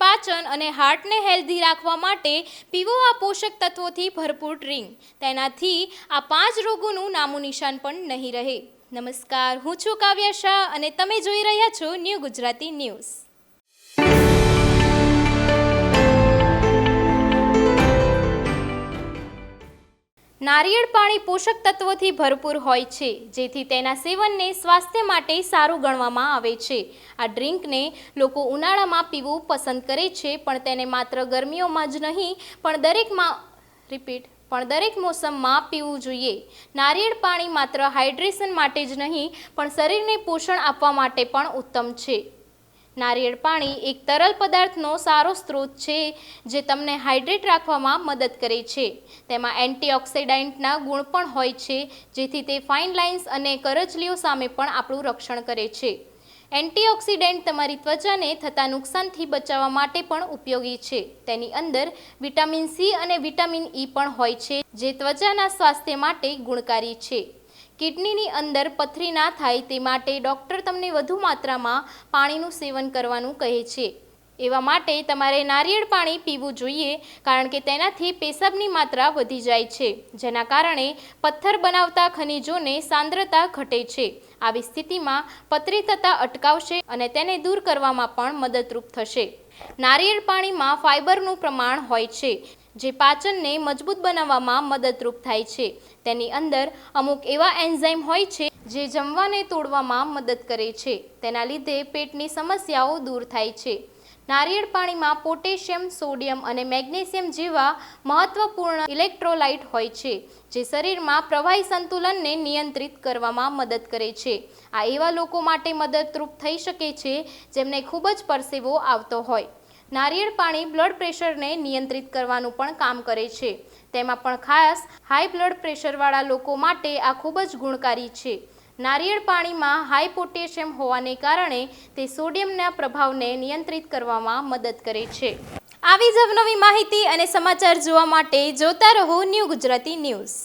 પાચન અને હાર્ટને હેલ્ધી રાખવા માટે પીવો આ પોષક તત્વોથી ભરપૂર ડ્રિંક. તેનાથી આ પાંચ રોગોનું નામું નિશાન પણ નહીં રહે. નમસ્કાર, હું છું કાવ્યા શાહ અને તમે જોઈ રહ્યા છો ન્યૂ ગુજરાતી ન્યૂઝ. નારિયેળ પાણી પોષક તત્વોથી ભરપૂર હોય છે, જેથી તેના સેવનને સ્વાસ્થ્ય માટે સારું ગણવામાં આવે છે. આ ડ્રિંકને લોકો ઉનાળામાં પીવું પસંદ કરે છે, પણ તેને માત્ર ગરમીઓમાં જ નહીં, પણ દરેકમાં, રિપીટ, પણ દરેક મોસમમાં પીવું જોઈએ. નારિયેળ પાણી માત્ર હાઇડ્રેશન માટે જ નહીં, પણ શરીરને પોષણ આપવા માટે પણ ઉત્તમ છે. નારિયેળ પાણી એક તરલ પદાર્થનો સારો સ્ત્રોત છે, જે તમને હાઇડ્રેટ રાખવામાં મદદ કરે છે. તેમાં એન્ટીઓક્સિડન્ટના ગુણ પણ હોય છે, જેથી તે ફાઇન લાઇન્સ અને કરજલીઓ સામે પણ આપણું રક્ષણ કરે છે. એન્ટીઓક્સિડન્ટ તમારી ત્વચાને થતા નુકસાનથી બચાવવા માટે પણ ઉપયોગી છે. તેની અંદર વિટામિન સી અને વિટામિન ઈ પણ હોય છે, જે ત્વચાના સ્વાસ્થ્ય માટે ગુણકારી છે. કિડનીની અંદર પથરી ના થાય તે માટે ડૉક્ટર તમને વધુ માત્રામાં પાણીનું સેવન કરવાનું કહે છે. એવા માટે તમારે નારિયેળ પાણી પીવું જોઈએ કારણ કે તેનાથી પેશાબની માત્રા વધી જાય છે, જેના કારણે પથ્થર બનાવતા ખનિજોને સાંદ્રતા ઘટે છે. આવી સ્થિતિમાં પથરી થતાં અટકાવશે અને તેને દૂર કરવામાં પણ મદદરૂપ થશે. નારિયેળ પાણીમાં ફાઇબરનું પ્રમાણ હોય છે જે પાચનને મજબૂત બનાવવામાં મદદરૂપ થાય છે. તેની અંદર અમુક એવા એન્ઝાઇમ હોય છે જે જમવાને તોડવામાં મદદ કરે છે. તેના લીધે પેટની સમસ્યાઓ દૂર થાય છે. નારિયેળ પાણીમાં પોટેશિયમ, સોડિયમ અને મેગ્નેશિયમ જેવા મહત્વપૂર્ણ ઇલેક્ટ્રોલાઇટ હોય છે, જે શરીરમાં પ્રવાહી સંતુલનને નિયંત્રિત કરવામાં મદદ કરે છે. આ એવા લોકો માટે મદદરૂપ થઈ શકે છે જેમને ખૂબ જ પરસેવો આવતો હોય. નારિયેળ પાણી બ્લડ પ્રેશરને નિયંત્રિત કરવાનું પણ કામ કરે છે. તેમાં પણ ખાસ હાઈ બ્લડ પ્રેશરવાળા લોકો માટે આ ખૂબ જ ગુણકારી છે. નારિયેળ પાણીમાં હાઈ પોટેશિયમ હોવાને કારણે તે સોડિયમના પ્રભાવને નિયંત્રિત કરવામાં મદદ કરે છે. આવી જ અવનવી માહિતી અને સમાચાર જોવા માટે જોતા રહો ન્યૂ ગુજરાતી ન્યૂઝ